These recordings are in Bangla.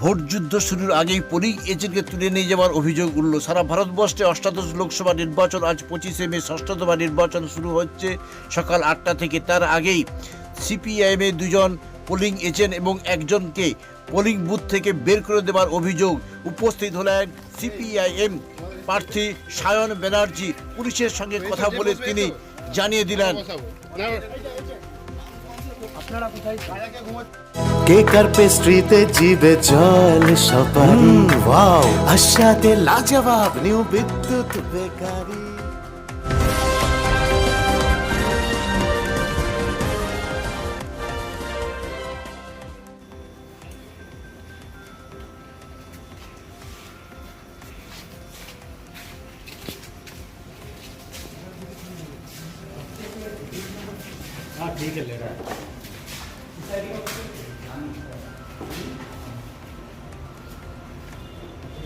ভোট যুদ্ধ শুরুর আগেই পোলিং এজেন্টকে তুলে নিয়ে যাওয়ার অভিযোগ উঠল। সারা ভারতবর্ষে অষ্টাদশ লোকসভা নির্বাচন, আজ পঁচিশে মে ষষ্ঠদফা নির্বাচন শুরু হচ্ছে সকাল আটটা থেকে। তার আগেই সিপিআইএমের দুজন পোলিং এজেন্ট এবং একজনকে পোলিং বুথ থেকে বের করে দেওয়ার অভিযোগ উপস্থিত হলেন সিপিআইএম প্রার্থী সায়ন ব্যানার্জি। পুলিশের সঙ্গে কথা বলে তিনি জানিয়ে দিলেন। কেকার পেস্ট্রিতে জিবে জল সপারি ওয়াও আশাতে লাজবাব নিউ বিদ্যুৎ বেকারি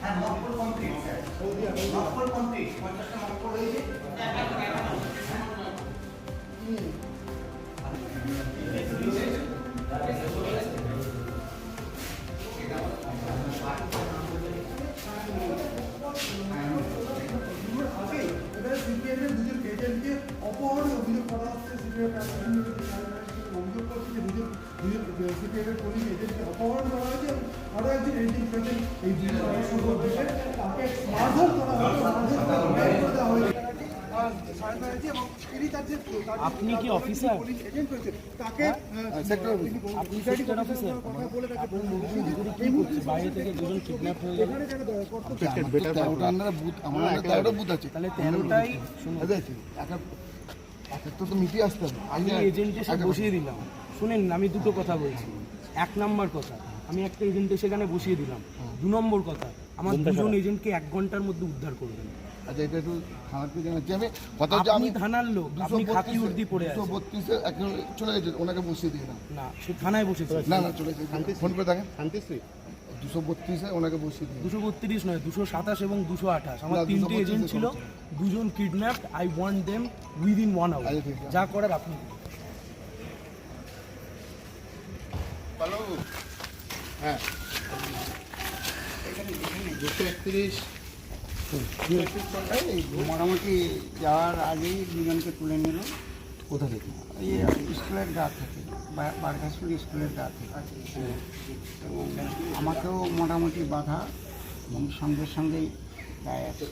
হ্যাঁ mock poll complete sir mock poll complete পঞ্চাশটা মকপুর হয়েছে? অপহরণের অভিযোগ করা হচ্ছে। সিপিএম অভিযোগ করছে যে দুজন দুজন সিপিএমের পুলিশ এজেন্টকে অপহরণ করা হয়েছে আরও একজন এজেন্ট রয়েছেন এই তাকে মারধর করা হয়েছে আর আপনি কি অফিসার? তাকে সেক্টর আপনি সেক্টর অফিসার কি করছে? বাইরে থেকে দুজন কিডন্যাপ হয়ে গেল তেরোটা বুথ আমার তেরোটা বুথ আছে। তাহলে তেরোটাই আচ্ছা, একটা একটা তো তো মিটিয়ে আসতে হবে। আমি এজেন্টের সাথে বসিয়ে দিলাম। শুনেন আমি দুটো কথা বলছি। এক নাম্বার কথা আমি একটা এজেন্টে সেখানে বসিয়ে দিলাম। দু নম্বর কথা আমার দুজন এজেন্টকে এক ঘণ্টার মধ্যে উদ্ধার করবেন। আচ্ছা এটা একটু থানাতে জানাচ্ছি। আমি কথা হচ্ছে আমি থানার লোক আপনি খাকি উর্দি পড়ে দুশো আছেন। বত্রিশে এখন চলে গেছে ওনাকে বসিয়ে দিয়ে না না সে থানায় বসেছে। না না চলে গেছে। ফোন করে দেখেন শান্তিশ্রী দুশো বত্রিশে ওনাকে বসিয়ে দুশো বত্রিশ নয় দুশো সাতাশ এবং দুশো আঠাশ আমার না, তিনটে 232 এজেন্ট ছিল দুজন kidnapped I want them within one hour আচ্ছা, ঠিক আছে। যা করার আপনি হ্যাঁ দুশো একত্রিশ মোটামুটি যাওয়ার আগেই দুজনকে তুলে নিল কোথা থেকে? এই স্কুলের গা থেকে বা- বারঘাসপুর স্কুলের গা থেকে। এবং আমাকেও মোটামুটি বাধা এবং সঙ্গে সঙ্গেই গায়ে আছে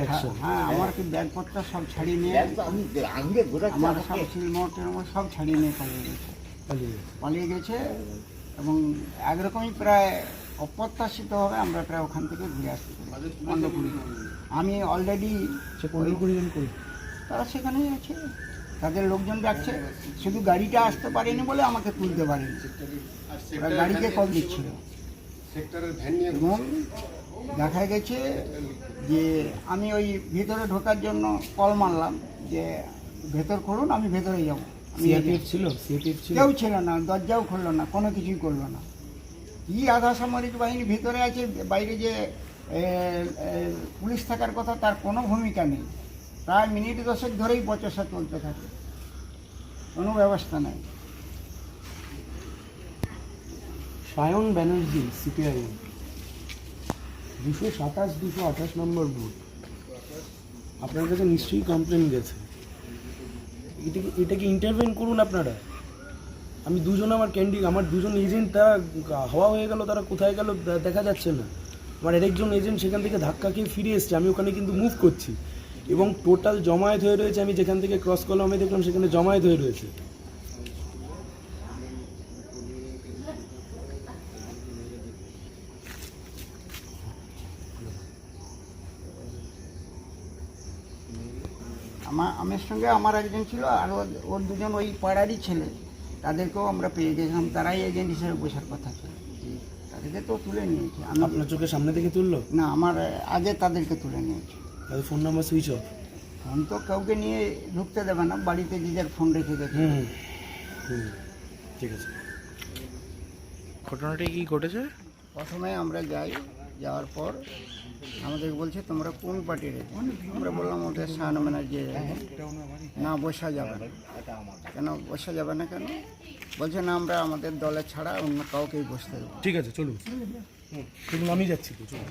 হ্যাঁ, হ্যাঁ আমার কি ব্যাগপত্র সব ছাড়িয়ে নিয়ে আমার সব ছাড়িয়ে নিয়ে পালিয়ে গেছে। পালিয়ে গেছে? এবং একরকমই প্রায় অপ্রত্যাশিতভাবে আমরা প্রায় ওখান থেকে ঘুরে আসতে পারি। আমি অলরেডি তারা সেখানেই আছে। তাদের লোকজন যাচ্ছে। শুধু গাড়িটা আসতে পারেনি বলে আমাকে তুলতে পারেনি। ওরা গাড়িকে কল দিচ্ছিল। এবং দেখা গেছে যে আমি ওই ভেতরে ঢোকার জন্য কল মারলাম যে ভেতর করুন আমি ভেতরে যাব। ছিল? ছিল? কেউ ছিল না দরজাও খুললো না কোনো কিছুই করল না। কি আধা সামরিক বাহিনী ভেতরে আছে? বাইরে যে পুলিশ থাকার কথা তার কোনো ভূমিকা নেই। প্রায় মিনিট দশেক ধরেই বচসা চলতে থাকে। কোনো ব্যবস্থা নাই। সায়ন ব্যানার্জি সিপিআইএম দুশো সাতাশ, দুশো আঠাশ নম্বর বুথ। আপনার কাছে নিশ্চয়ই কমপ্লেন গেছে। এটাকে এটাকে ইন্টারভেন করুন আপনারা। আমি দুজন আমার ক্যান্ডি আমার দুজন এজেন্ট তারা হাওয়া হয়ে গেল, তারা কোথায় গেল দেখা যাচ্ছে না। আমার আরেকজন এজেন্ট সেখান থেকে ধাক্কা খেয়ে ফিরে এসছে, আমি ওখানে কিন্তু মুভ করছি। এবং টোটাল জমায়েত হয়ে রয়েছে আমি যেখান থেকে ক্রস করলাম আমি দেখলাম সেখানে জমায়েত হয়ে রয়েছে। আমার আমার সঙ্গে আমার একজন ছিল আর ওর- ওর দুজন ওই পাড়ারই ছেলে। তাদেরকেও আমরা পেয়ে গেছিলাম তারাই এজেন্ট হিসেবে বসার কথা ছিল। তাদেরকে তো তুলে নিয়েছে। আমি আপনার চোখের সামনে থেকে তুললো? না আমার আগে তাদেরকে তুলে নিয়েছে। তাদের phone number switch off phone তো কাউকে নিয়ে ঢুকতে দেবে না বাড়িতে যে যার ফোন রেখে গেছে। হুম হুম ঠিক আছে। ঘটনাটি কি ঘটেছে? প্রথমে আমরা যাই যাওয়ার পর আমাদের বলছে তোমরা কোন পার্টির আমরা বললাম ওদের সায়ন ব্যানার্জি না বসা যাবে না। কেন বসা যাবে না কেন? বলছে না আমরা আমাদের দলে ছাড়া অন্য কাউকেই বসতে দেবো ঠিক আছে চলুন আমি যাচ্ছি তো চলুন।